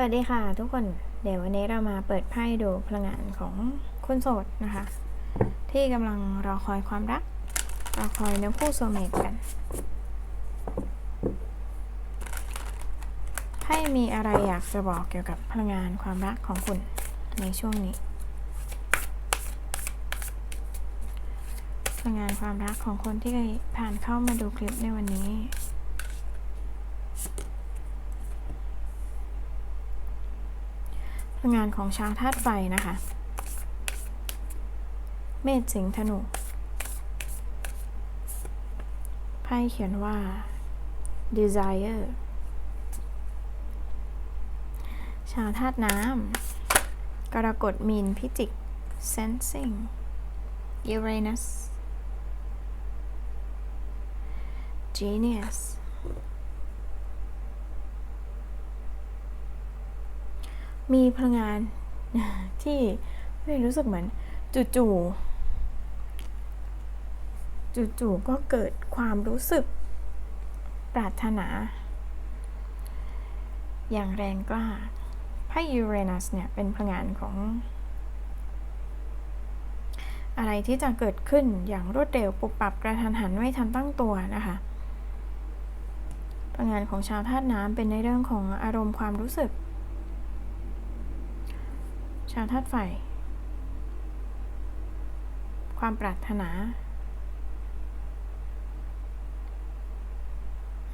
สวัสดีค่ะทุกคน เดี๋ยววันนี้เรามาเปิดไพ่ดูพลังงานของคนโสดนะคะ ที่กำลังรอคอยความรัก รอคอยเนื้อคู่โซเมตกันไพ่มีอะไรอยากจะบอกเกี่ยวกับพลังงานความรักของคุณในช่วงนี้ พลังงานความรักของคนที่ผ่านเข้ามาดูคลิปในวันนี้ พลังงานของช้าวธาตุไฟนะคะ เมษสิงธนูไพ่เขียนว่า desire ชาวธาตุน้ำกรกฎมีนพิจิก sensing Uranus genius มีพลังงานที่ไม่รู้สึกเหมือนจู่ๆจู่ๆก็เกิดความรู้สึกปรารถนา อย่างแรงกล้าไพ่ยูเรนัสเนี่ยเป็นพลังงานของ อะไรที่จะเกิดขึ้นอย่างรวดเร็วปุบปับกระทันหันไม่ทันตั้งตัวนะคะพลังงานของชาวธาตุน้ำเป็นในเรื่องของอารมณ์ความรู้สึก ชาวธาตุไฟ ความปรารถนา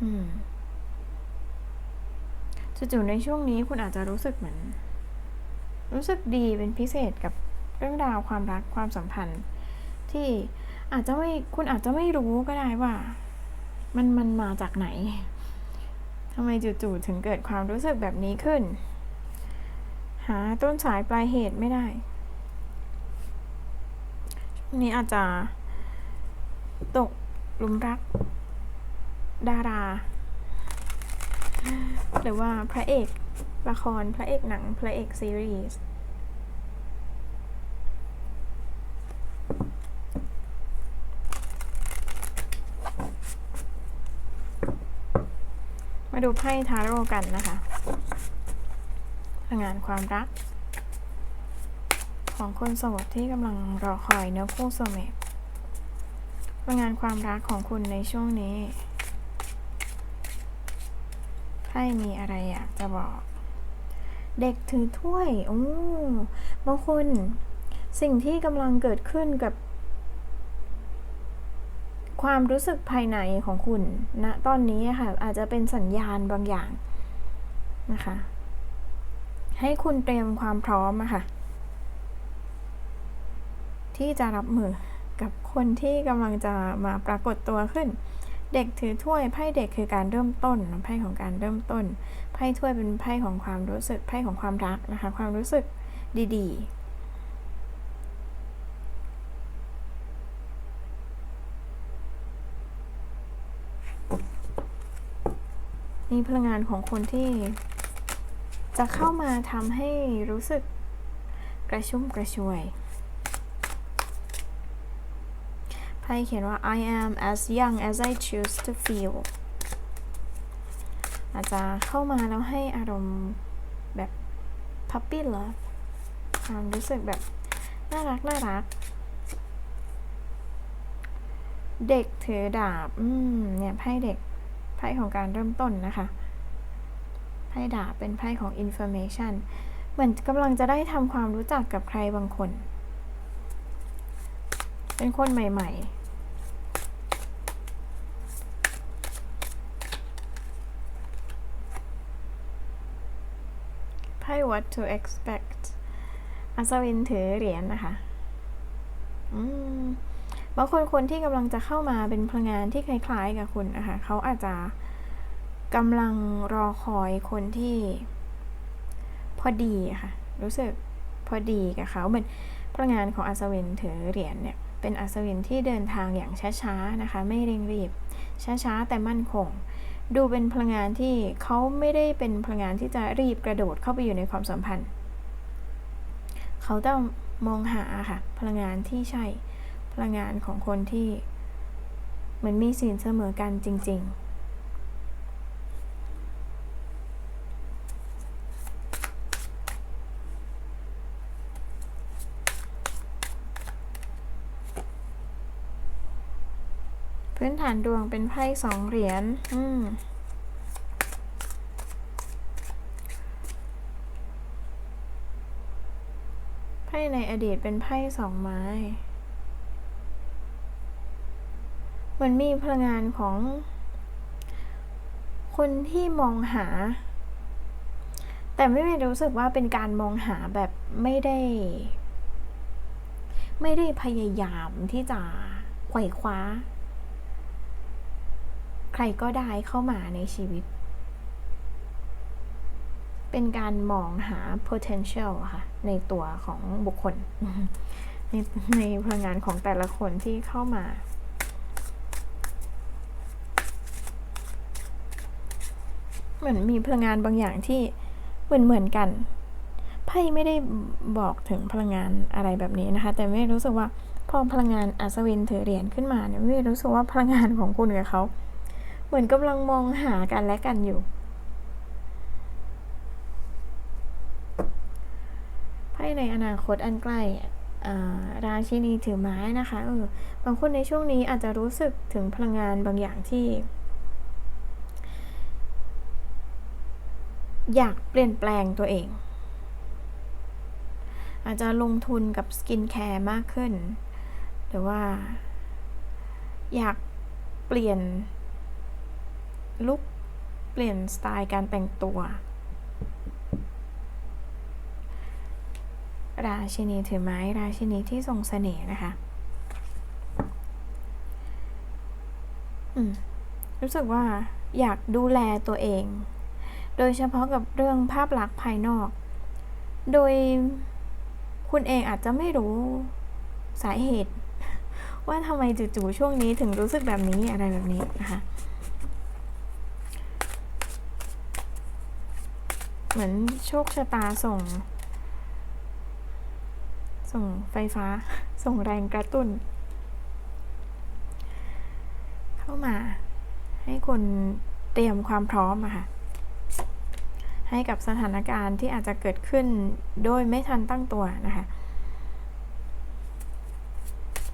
อืมจู่ๆในช่วงนี้คุณอาจจะรู้สึกเหมือน รู้สึกดีเป็นพิเศษกับเรื่องราวความรักความสัมพันธ์ ที่อาจจะไม่คุณอาจจะไม่รู้ก็ได้ว่า มันมันมาจากไหนทำไมจู่ๆถึงเกิดความรู้สึกแบบนี้ขึ้น หาต้นสายปลายเหตุไม่ได้ช่วงนี้อาจจะ ตกหลุมรัก ดารา หรือว่าพระเอกละคร พระเอกหนัง พระเอกซีรีส์มาดูไพ่ทาโร่กันนะคะ งงานความรัก ของคนโสดที่กำลังรอคอยเนื้อคู่โซเมตพลังงานความรักของคุณในช่วงนี้ไพ่มีอะไรอยากจะบอก เด็กถือถ้วยโอ้บางคนสิ่งที่กำลังเกิดขึ้นกับ ความรู้สึกภายในของคุณณนะตอนนี้ค่ะ อาจจะเป็นสัญญาณบางอย่างนะคะ ให้คุณเตรียมความพร้อมอะค่ะ ที่จะรับมือกับคนที่กำลังจะมาปรากฏตัวขึ้น เด็กถือถ้วยไพ่เด็กคือการเริ่มต้นไพ่ของการเริ่มต้นไพ่ถ้วยเป็นไพ่ของความรู้สึกไพ่ของความรักนะคะ ความรู้สึกดีๆมีพลังงานของคนที่ จะเข้ามาทำให้รู้สึกกระชุ่มกระชวยไพ่เขียนว่า I am as young as I choose to feel อาจจะเข้ามาแล้วให้อารมณ์แบบ puppy love ความรู้สึกแบบ น่ารัก น่ารัก เด็กถือดาบ อืม เนี่ย ไพ่เด็ก ไพ่ของการเริ่มต้นนะคะ พ่ดาบเป็นไพ่ของ information เหมือนกำลังจะได้ทำความรู้จักกับใครบางคน เป็นคนใหม่ ๆไพ่ what to expect อัศวินถือเหรียญนะคะ อืม บางคนคนที่กำลังจะเข้ามาเป็นพลังงานที่คล้ายๆกับคุณนะคะ เขาอาจจะ กำลังรอคอยคนที่ พอดีค่ะ รู้สึกพอดีกับเขาเหมือนพลังงานของอัศวินถือเหรียญเนี่ย เป็นอัศวินที่เดินทางอย่างช้าๆนะคะ ไม่เร่งรีบ ช้าๆ แต่มั่นคง ดูเป็นพลังงานที่เขาไม่ได้เป็นพลังงานที่จะรีบกระโดดเข้าไปอยู่ในความสัมพันธ์ เขาต้องมองหาค่ะ พลังงานที่ใช่ พลังงานของคนที่เหมือนมีสินเสมอกันจริง ๆ พื้นฐานดวงเป็นไพ่สองเหรียญ อืมไพ่ในอดีตเป็นไพ่สองไม้เหมือนมีพลังงานของ คนที่มองหา แต่ไม่ได้รู้สึกว่าเป็นการมองหาแบบไม่ได้ ไม่ได้พยายามที่จะไขว่คว้า ใครก็ได้เข้ามาในชีวิต เป็นการมองหา potential อะค่ะ ในตัวของบุคคล ในในพลังงานของแต่ละคนที่เข้ามาเหมือนมีพลังงานบางอย่างที่เหมือนเหมือนกันไพ่ไม่ได้บอกถึงพลังงานอะไรแบบนี้นะคะ แต่ไม่รู้สึกว่าพอพลังงานอัศวินถือเหรียญขึ้นมาเนี่ยไม่รู้สึกว่าพลังงานของคุณกับเขา มือนกำลังมองหากันและกันอยู่ไพ่ในอนาคตอันใกล้ราชินีถือไม้นะคะเออบางคนในช่วงนี้อาจจะรู้สึกถึงพลังงานบางอย่างที่ อยากเปลี่ยนแปลงตัวเอง อาจจะลงทุนกับสกินแคร์มากขึ้น หรือว่า อยากเปลี่ยน ลุคเปลี่ยนสไตล์การแต่งตัว ราชินีถือไม้ ราชินีที่ทรงเสน่ห์นะคะ อืม รู้สึกว่าอยากดูแลตัวเอง โดยเฉพาะกับเรื่องภาพลักษณ์ภายนอก โดยคุณเองอาจจะไม่รู้สาเหตุ ว่าทำไมจู่ๆช่วงนี้ถึงรู้สึกแบบนี้อะไรแบบนี้นะคะ เหมือนโชคชะตาส่ง ส่งไฟฟ้า ส่งแรงกระตุ้น เข้ามา ให้คุณเตรียมความพร้อมอะค่ะ ให้กับสถานการณ์ที่อาจจะเกิดขึ้นโดยไม่ทันตั้งตัวนะคะ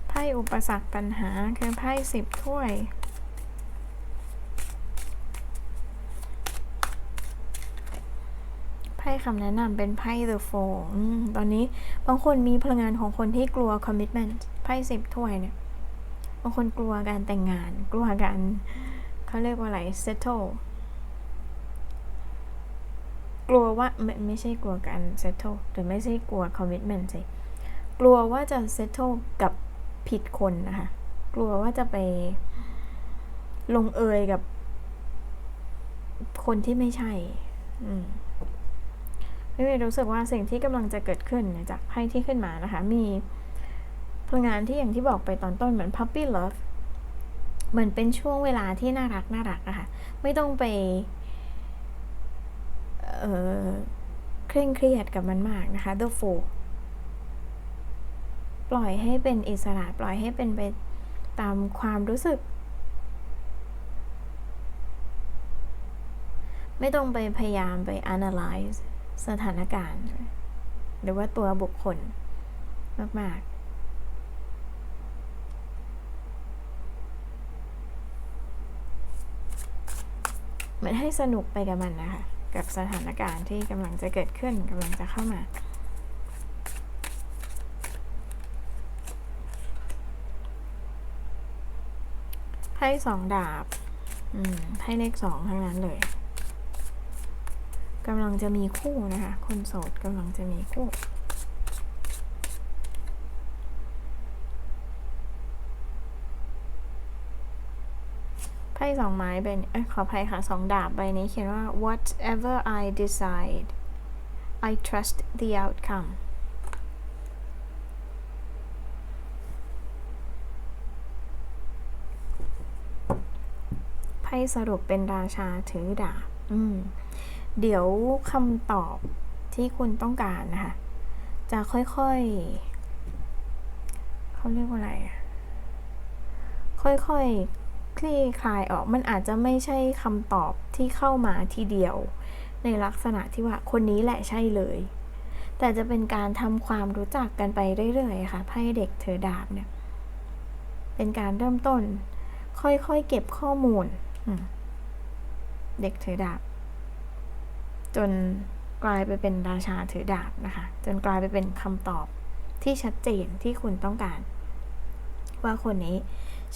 ไพ่อุปสรรคปัญหาคือไพ่สิบถ้วย พ่คำแนะนำเป็นไพ่ The Four อตอนนี้บางคนมีพลังงานของคนที่กลัว commitment ไพ่สิบถ้วยเนี่ย บางคนกลัวการแต่งงาน กลัวการเขาเรียกว่าอะไร settle กลัวว่าไม่ไม่ใช่กลัวการ settle หรือไม่ใช่กลัว commitment สิ กลัวว่าจะ settle กับผิดคนนะคะ กลัวว่าจะไปลงเอยกับคนที่ไม่ใช่ อืม ไม่ได้รู้สึกว่าสิ่งที่กำลังจะเกิดขึ้นจากไพ่ที่ขึ้นมานะคะ มีพลังงานที่อย่างที่บอกไปตอนต้นเหมือน puppy love เหมือนเป็นช่วงเวลาที่น่ารักน่ารักอะค่ะ ไม่ต้องไปเออเคร่งเครียดกับมันมากนะคะ the four ปล่อยให้เป็นอิสระปล่อยให้เป็นไปตามความรู้สึก ไม่ต้องไปพยายามไป analyze สถานการณ์ หรือว่าตัวบุคคลมากๆเหมือนให้สนุกไปกับมันนะคะ กับสถานการณ์ที่กำลังจะเกิดขึ้นกำลังจะเข้ามาไพ่สองดาบ อืมไพ่เลขสองทั้งนั้นเลย กำลังจะมีคู่นะคะ คนโสดกำลังจะมีคู่ไพ่สองไม้ใบนี้เอ้ยขออภัยค่ะสองดาบใบนี้เขียนว่า whatever I decide I trust the outcome ไพ่สรุปเป็นราชาถือดาบ อืม เดี๋ยวคำตอบที่คุณต้องการนะคะ จะค่อยๆ เขาเรียกว่าอะไรอะค่อยๆ คลี่คลายออก มันอาจจะไม่ใช่คำตอบที่เข้ามาทีเดียว ในลักษณะที่ว่าคนนี้แหละใช่เลย แต่จะเป็นการทำความรู้จักกันไปเรื่อยๆ ค่ะไพ่เด็กเธอดาบเนี่ย เป็นการเริ่มต้น ค่อยๆ เก็บข้อมูล เด็กถือดาบ จนกลายไปเป็นราชาถือดาบนะคะ จนกลายไปเป็นคำตอบที่ชัดเจนที่คุณต้องการ ว่าคนนี้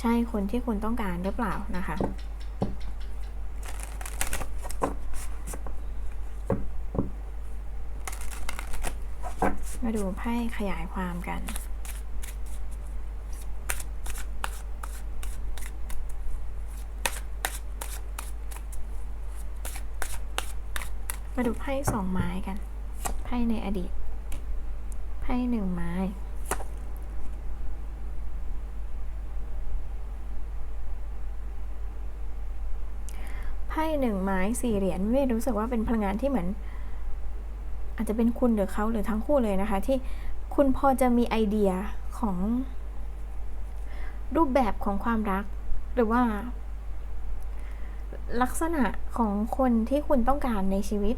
ใช่คนที่คุณต้องการหรือเปล่านะคะมาดูไพ่ขยายความกัน มาดูไพ่สองไม้กัน ไพ่ในอดีต ไพ่หนึ่งไม้ ไพ่หนึ่งไม้สี่เหรียญไม่รู้สึกว่าเป็นพลังงานที่เหมือน อาจจะเป็นคุณหรือเขาหรือทั้งคู่เลยนะคะ ที่คุณพอจะมีไอเดียของรูปแบบของความรัก หรือว่า ลักษณะของคนที่คุณต้องการในชีวิต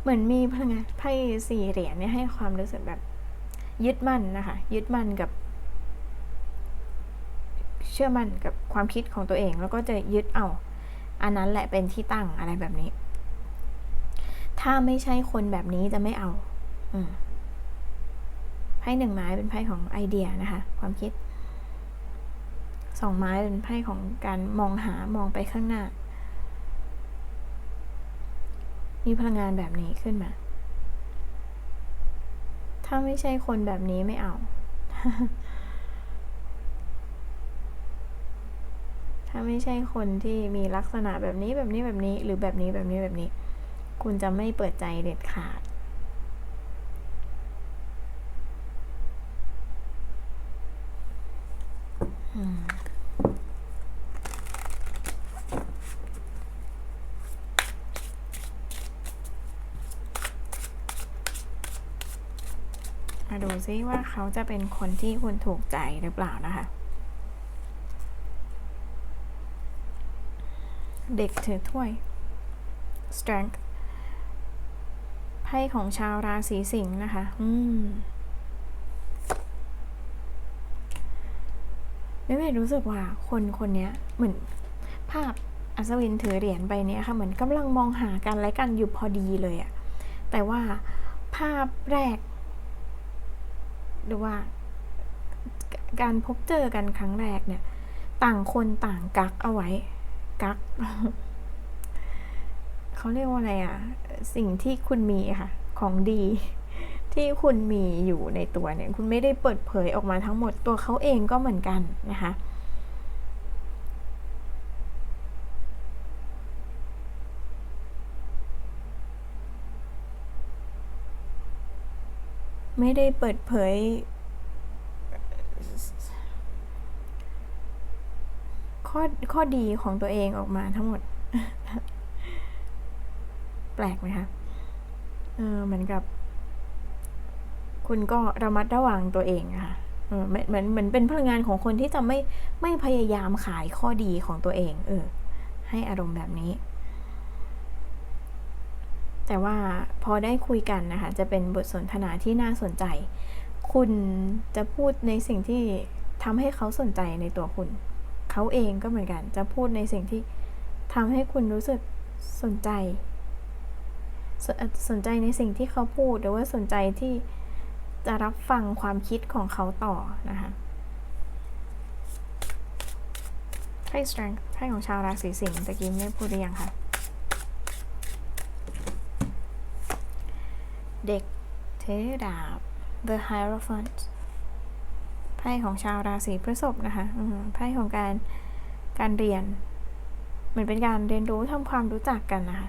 เหมือนมีพลังงานไพ่สี่เหรียญเนี่ยให้ความรู้สึกแบบ ยึดมั่นนะคะ ยึดมั่นกับ เชื่อมั่นกับความคิดของตัวเอง แล้วก็จะยึดเอา อันนั้นแหละเป็นที่ตั้งอะไรแบบนี้ ถ้าไม่ใช่คนแบบนี้จะไม่เอา อืมไพ่หนึ่งไม้เป็นไพ่ของไอเดียนะคะ ความคิด สองไม้เป็นไพ่ของการมองหามองไปข้างหน้า มีพลังงานแบบนี้ขึ้นมา ถ้าไม่ใช่คนแบบนี้ไม่เอา ถ้าไม่ใช่คนที่มีลักษณะแบบนี้แบบนี้แบบนี้ หรือแบบนี้แบบนี้แบบนี้ คุณจะไม่เปิดใจเด็ดขาด อืม มา ดูซิว่าเขาจะเป็นคนที่คุณถูกใจหรือเปล่านะคะ เด็กถือถ้วย strength ไพ่ของชาวราศีสิงห์นะคะ อืมไม่ไม่รู้สึกว่าคนคนนี้เหมือนภาพอัศวินถือเหรียญใบนี้ค่ะ เหมือนกำลังมองหากันและกันอยู่พอดีเลยอะแต่ว่าภาพแรก หรือว่าการพบเจอกันครั้งแรกเนี่ย ต่างคนต่างกักเอาไว้ กักเขาเรียกว่าอะไรอะสิ่งที่คุณมีค่ะ ของดีที่คุณมีอยู่ในตัวเนี่ย คุณไม่ได้เปิดเผยออกมาทั้งหมดตัวเขาเองก็เหมือนกันนะคะ ไม่ได้เปิดเผย ข้อข้อดีของตัวเองออกมาทั้งหมด แปลกไหมคะเออเหมือนกับ คุณก็ระมัดระวังตัวเองอะค่ะเออเหมือนเหมือนเหมือนเป็นพลังงานของคนที่จะไม่ไม่พยายามขายข้อดีของตัวเอง เออ ให้อารมณ์แบบนี้ แต่ว่าพอได้คุยกันนะคะ จะเป็นบทสนทนาที่น่าสนใจ คุณจะพูดในสิ่งที่ทำให้เขาสนใจในตัวคุณ เขาเองก็เหมือนกัน จะพูดในสิ่งที่ทำให้คุณรู้สึกสนใจสนสนใจในสิ่งที่เขาพูดหรือว่าสนใจที่จะรับฟังความคิดของเขาต่อนะคะไพ่ strength ไพ่ของชาวราศีสิงห์ตะกี้ไม่พูดหรือยังคะ เด็กเทดาบ The Hierophant ไพ่ของชาวราศีพฤษภนะคะไพ่ของการการเรียน เหมือนเป็นการเรียนรู้ทำความรู้จักกันนะคะ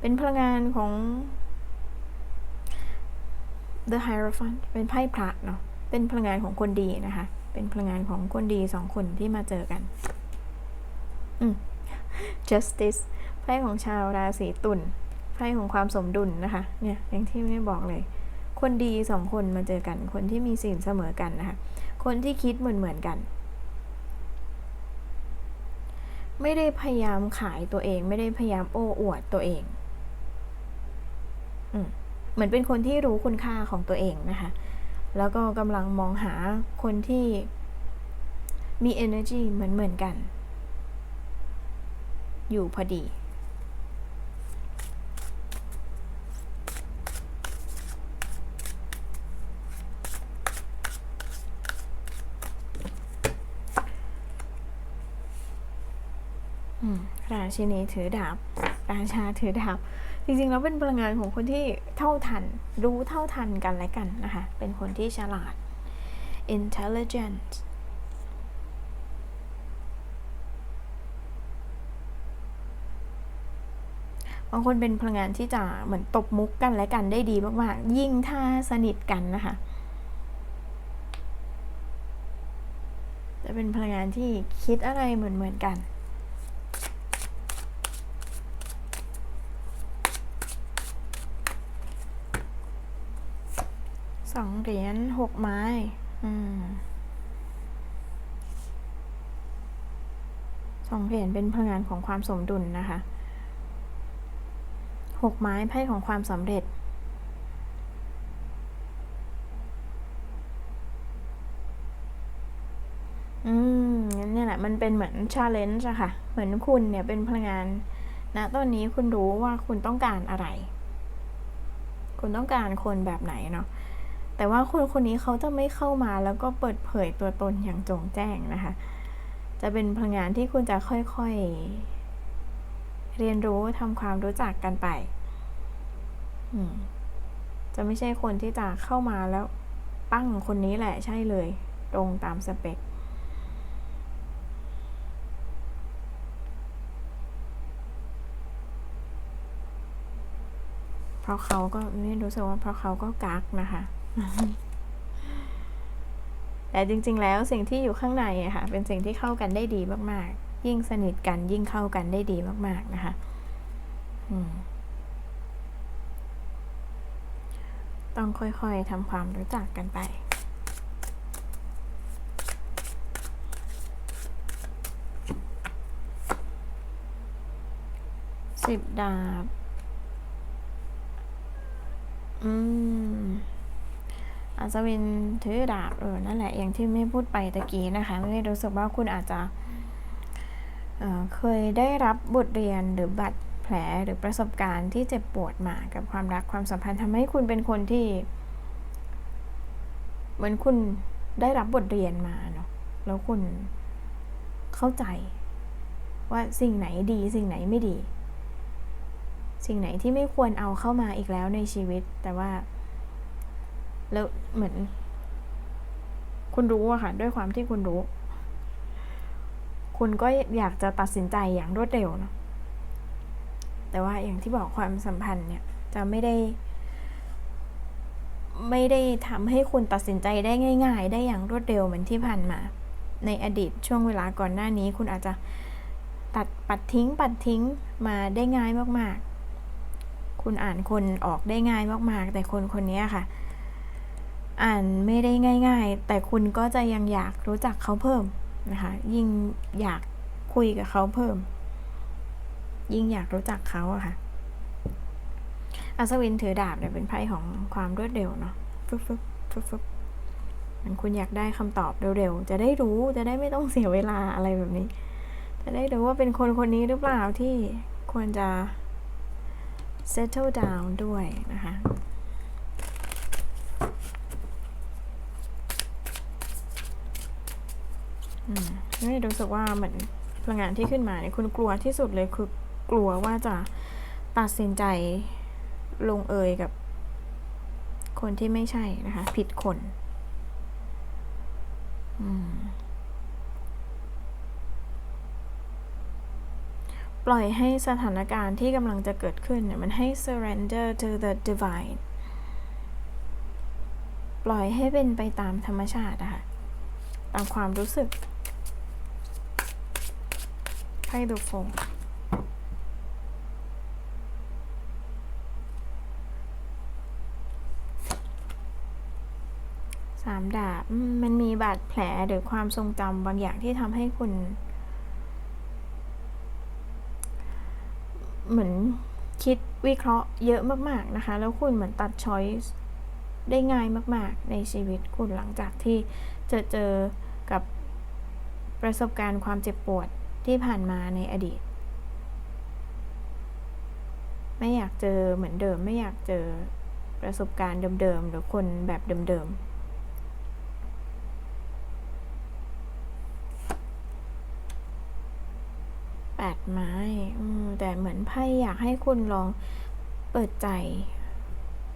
เป็นพลังงานของ The Hierophant เป็นไพ่พระเนาะ เป็นพลังงานของคนดีนะคะ เป็นพลังงานของคนดีสองคนที่มาเจอกัน อืม Justice ไพ่ของชาวราศีตุล ไพ่ของความสมดุลนะคะ เนี่ยอย่างที่ไม่บอกเลย คนดีสองคนมาเจอกัน คนที่มีสิ่งเสมอกันนะคะ คนที่คิดเหมือนเหมือนกัน ไม่ได้พยายามขายตัวเอง ไม่ได้พยายามโอ้อวดตัวเองอืมเหมือนเป็นคนที่รู้คุณค่าของตัวเองนะคะ แล้วก็กำลังมองหาคนที่มี energy เหมือนเหมือนกัน อยู่พอดี อืมรา ชินีถือดาบ ราชาถือดาบ จริงๆแล้วเป็นพลังงานของคนที่เท่าทัน รู้เท่าทันกันและกันนะคะ เป็นคนที่ฉลาด intelligent บางคนเป็นพลังงานที่จะเหมือนตบมุกกันและกันได้ดีมากๆ ยิ่งถ้าสนิทกันนะคะ จะเป็นพลังงานที่คิดอะไรเหมือนๆกัน สองเหรียญหกไม้ อืมสองเหรียญเป็นพลังงานของความสมดุลนะคะหกไม้ไพ่ของความสำเร็จ อืมงั้นเนี่ยแหละ มันเป็นเหมือนชาเลนจ์อะค่ะ เหมือนคุณเนี่ยเป็นพลังงานณตอนนี้คุณรู้ว่าคุณต้องการอะไร คุณต้องการคนแบบไหนเนาะ แต่ว่าคนคนนี้เขาจะไม่เข้ามาแล้วก็เปิดเผยตัวตนอย่างจงแจ้งนะคะ จะเป็นพลังงานที่คุณจะค่อยๆ เรียนรู้ทำความรู้จักกันไปจะไม่ใช่คนที่จะเข้ามาแล้ว ปั้งคนนี้แหละใช่เลย ตรงตามสเปคเพราะเขาก็ไม่รู้สึกว่าเพราะเขาก็กักนะคะ แต่จริง ๆ แล้วสิ่งที่อยู่ข้างในอะค่ะ เป็นสิ่งที่เข้ากันได้ดีมาก ๆ ยิ่งสนิทกันยิ่งเข้ากันได้ดีมาก ๆ นะคะต้องค่อยๆทำความรู้จักกันไปสิบดาบ อืม อาจะเป็นถือดาบเออนั่นแหละอย่างที่ไม่พูดไปตะกี้นะคะไม่รู้สึกว่าคุณอาจจะเเคยได้รับบทเรียนหรือบาดแผลหรือประสบการณ์ที่เจ็บปวดมากับความรักความสัมพันธ์ทำให้คุณเป็นคนที่ เหมือนคุณได้รับบทเรียนมาเนาะแล้วคุณเข้าใจ ว่าสิ่งไหนดีสิ่งไหนไม่ดี สิ่งไหนที่ไม่ควรเอาเข้ามาอีกแล้วในชีวิต แต่ว่า แล้วเหมือน คุณรู้อะค่ะ ด้วยความที่คุณรู้ คุณก็อยากจะตัดสินใจอย่างรวดเร็วเนาะแต่ว่าอย่างที่บอกความสัมพันธ์เนี่ย จะไม่ได้ ไม่ได้ทำให้คุณตัดสินใจได้ง่าย ๆ ได้อย่างรวดเร็วเหมือนที่ผ่านมา ในอดีตช่วงเวลาก่อนหน้านี้ คุณอาจจะตัดปัดทิ้ง ปัดทิ้งมาได้ง่ายมากๆ คุณอ่านคนออกได้ง่ายมากๆ แต่คนคนนี้ค่ะ อ่านไม่ได้ง่าย ๆ แต่คุณก็จะยังอยากรู้จักเขาเพิ่มนะคะ ยิ่งอยากคุยกับเขาเพิ่ม ยิ่งอยากรู้จักเขาอะค่ะอัศวินถือดาบเนี่ยเป็นไพ่ของความรวดเร็วเนาะฟึบฟึบฟึบฟึบมันคุณอยากได้คำตอบเร็วๆ จะได้รู้จะได้ไม่ต้องเสียเวลาอะไรแบบนี้ จะได้รู้ว่าเป็นคนคนนี้หรือเปล่าที่ควรจะ settle down ด้วยนะคะ อืมไม่รู้สึกว่าเหมือนพลังงานที่ขึ้นมาเนี่ยคุณกลัวที่สุดเลยคือกลัวว่าจะตัดสินใจลงเอยกับ คนที่ไม่ใช่นะคะ ผิดคนปล่อยให้สถานการณ์ที่กำลังจะเกิดขึ้นเนี่ยมันให้ surrender to the divine ปล่อยให้เป็นไปตามธรรมชาตินะคะตามความรู้สึก ไพ่ดูโฟงสามดาบมันมีบาดแผลหรือความทรงจำบางอย่างที่ทำให้คุณ เหมือนคิดวิเคราะห์เยอะมากๆนะคะ แล้วคุณเหมือนตัดช้อยส์ได้ง่ายมาก ๆ ในชีวิตคุณหลังจากที่จะเจอกับประสบการณ์ความเจ็บปวด ที่ผ่านมาในอดีต ไม่อยากเจอเหมือนเดิม ไม่อยากเจอประสบการณ์เดิมๆหรือคนแบบเดิมๆแปดไม้แต่เหมือนไพ่อยากให้คุณลองเปิดใจ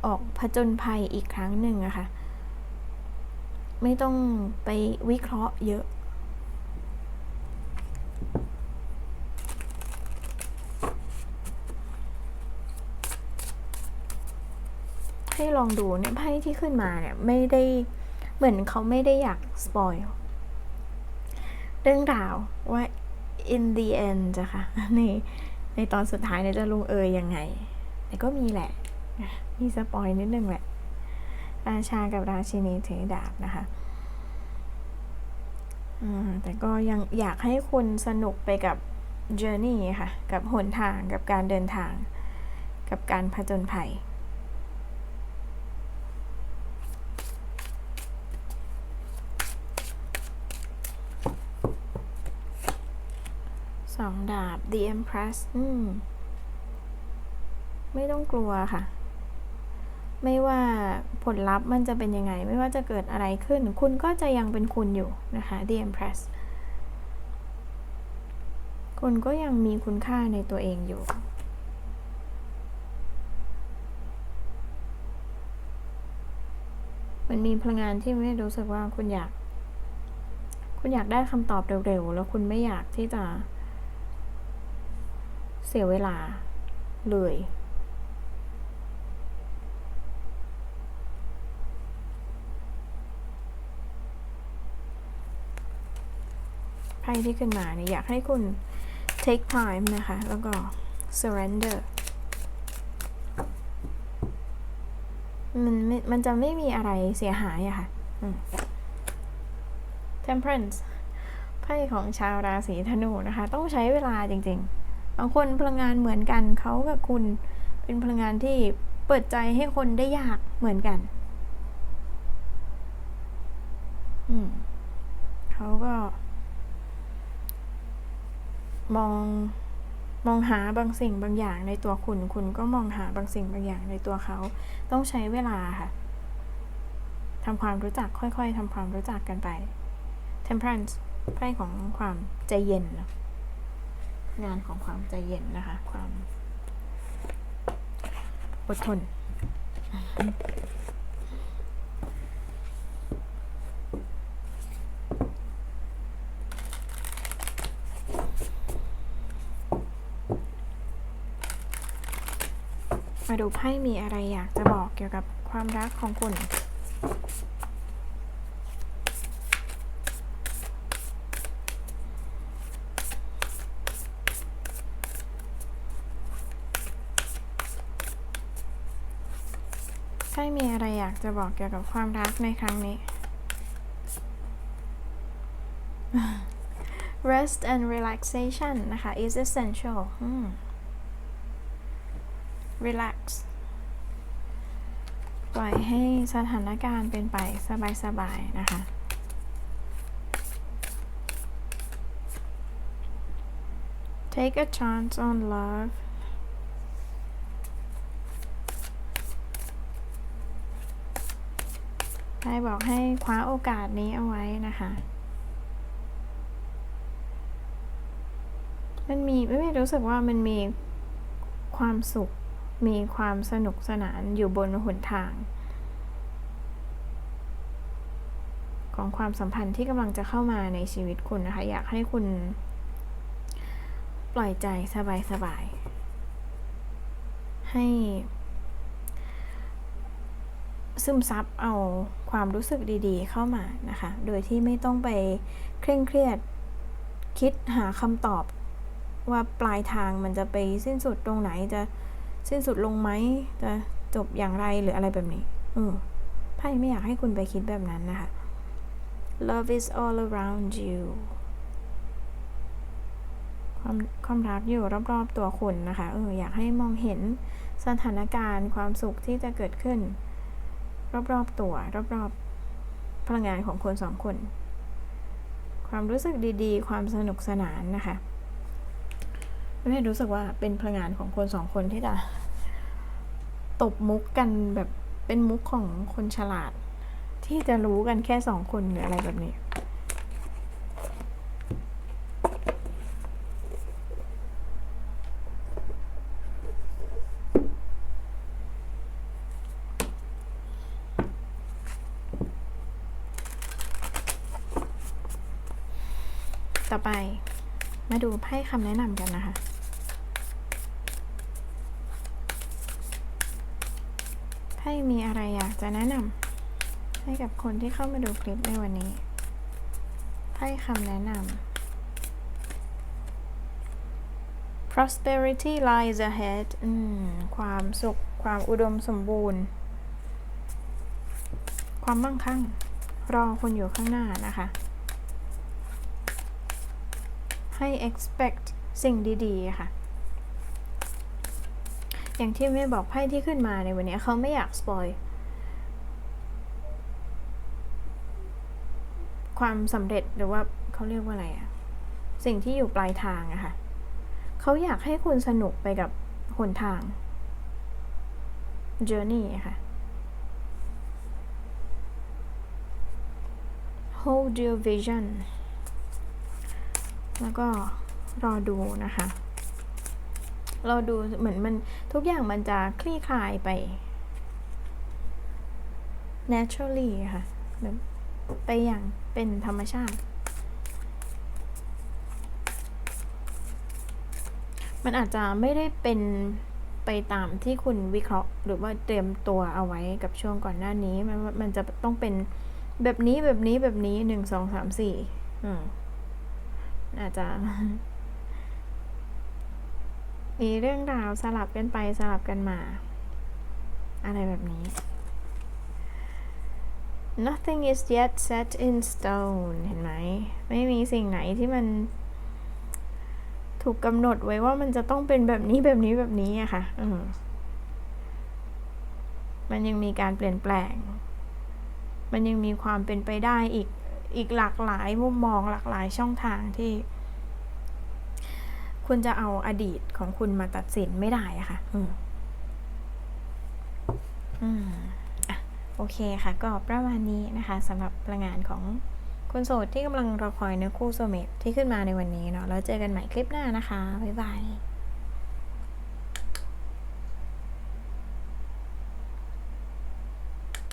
ออกผจญภัยอีกครั้งหนึ่งอะค่ะ ไม่ต้องไปวิเคราะห์เยอะ ลองดูเนี่ยไพ่ที่ขึ้นมาเนี่ยไม่ได้เหมือนเขาไม่ได้อยากสปอยเรื่องราวว่า in the end จ้ะค่ะในในตอนสุดท้ายเนี่ยจะลงเอยยังไง แต่ก็มีแหละ มีสปอยนิดนึงแหละ ราชากับราชินีถือดาบนะคะแต่ก็ยังอยากให้คุณสนุกไปกับ journey ค่ะ กับหนทางกับการเดินทาง กับการผจญภัย ดาบ The Empress อืม ไม่ต้องกลัวค่ะ ไม่ว่าผลลัพธ์มันจะเป็นยังไง ไม่ว่าจะเกิดอะไรขึ้น คุณก็จะยังเป็นคุณอยู่นะคะ The Empress คุณก็ยังมีคุณค่าในตัวเองอยู่มันมีพลังงานที่ไม่รู้สึกว่าคุณอยาก คุณอยากได้คำตอบเร็วๆ แล้วคุณไม่อยากที่จะ เสียเวลาเลย ไพ่ที่ขึ้นมาเนี่ยอยากให้คุณ take time นะคะ แล้วก็ surrender มันม่มันจะไม่มีอะไรเสียหายอะค่ะ temperance ไพ่ของชาวราศีธนูนะคะ ต้องใช้เวลาจริง ๆ บางคนพลังงานเหมือนกันเขากับคุณเป็นพลังงานที่เปิดใจให้คนได้ยากเหมือนกัน อืมเขาก็ มองมองหาบางสิ่งบางอย่างในตัวคุณ คุณก็มองหาบางสิ่งบางอย่างในตัวเขา ต้องใช้เวลาค่ะทำความรู้จักค่อย ๆทำความรู้จักกันไป temperance ไพ่ของความใจเย็นเนาะ งานของความใจเย็นนะคะ ความอดทน มาดูไพ่มีอะไรอยากจะบอกเกี่ยวกับความรักของคุณ ไพ่มีอะไรอยาก จะบอกเกี่ยวกับความรักในครั้งนี้ rest and relaxation นะคะ is essential relax ปล่อยให้สถานการณ์เป็นไปสบายๆนะคะ take a chance on love ใครบอกให้คว้าโอกาสนี้เอาไว้นะคะ มันมีไม่รู้สึกว่ามันมีความสุข มีความสนุกสนานอยู่บนหนทาง ของความสัมพันธ์ที่กำลังจะเข้ามาในชีวิตคุณนะคะ อยากให้คุณ ปล่อยใจสบายๆให้ ซึมซับเอาความรู้สึกดีๆ เข้ามานะคะ โดยที่ไม่ต้องไปเคร่งเครียดคิดหาคำตอบว่าปลายทางมันจะไปสิ้นสุดตรงไหนจะสิ้นสุดลงไหมจะจบอย่างไรหรืออะไรแบบนี้เออไพ่ไม่อยากให้คุณไปคิดแบบนั้นนะคะ love is all around you ความความรักอยู่รอบๆตัวคุณนะคะ เอออยากให้มองเห็นสถานการณ์ความสุขที่จะเกิดขึ้น รอบๆตัว รอบๆพลังงานของคนสองคน ความรู้สึกดีๆ ความสนุกสนานนะคะไม่รู้สึกว่าเป็นพลังงานของคนสองคนที่จะตบมุกกันแบบเป็นมุกของคนฉลาด ที่จะรู้กันแค่สองคนหรืออะไรแบบนี้ ต่อไปมาดูไพ่คำแนะนำกันนะคะ ไพ่มีอะไรอยากจะแนะนำให้กับคนที่เข้ามาดูคลิปในวันนี้ ไพ่คำแนะนำ prosperity lies ahead อืม ความสุข ความอุดมสมบูรณ์ ความมั่งคั่ง รอคุณอยู่ข้างหน้านะคะ ให้ expect สิ่งดีๆ ค่ะ อย่างที่ไม่บอกไพ่ที่ขึ้นมาในวันนี้เขาไม่อยากสปอยความสำเร็จหรือว่าเขาเรียกว่าอะไรอะสิ่งที่อยู่ปลายทางอะค่ะเขาอยากให้คุณสนุกไปกับหนทาง journey ค่ะ hold your vision แล้วก็รอดูนะคะรอดูเหมือนมันทุกอย่างมันจะคลี่คลายไป naturally ค่ะแบบไปอย่างเป็นธรรมชาติ มันอาจจะไม่ได้เป็นไปตามที่คุณวิเคราะห์ หรือว่าเตรียมตัวเอาไว้กับช่วงก่อนหน้านี้ มันมันจะต้องเป็นแบบนี้แบบนี้แบบนี้หนึ่งสองสามสี่อืม อาจจะมีเรื่องราวสลับกันไปสลับกันมา อะไรแบบนี้ nothing is yet set in stone เห็นไหม ไม่มีสิ่งไหนที่มัน ถูกกำหนดไว้ว่ามันจะต้องเป็นแบบนี้แบบนี้แบบนี้อะค่ะอืมมันยังมีการเปลี่ยนแปลง มันยังมีความเป็นไปได้อีก อีกหลากหลายมุมมองหลากหลายช่องทางที่ คุณจะเอาอดีตของคุณมาตัดสินไม่ได้อะค่ะ อืมอืมอะโอเคค่ะ ก็ประมาณนี้นะคะสำหรับพลังงานของคนโสดที่กำลังรอคอยเนื้อคู่โซเมตที่ขึ้นมาในวันนี้เนาะแล้วเจอกันใหม่คลิปหน้านะคะ บ๊ายบาย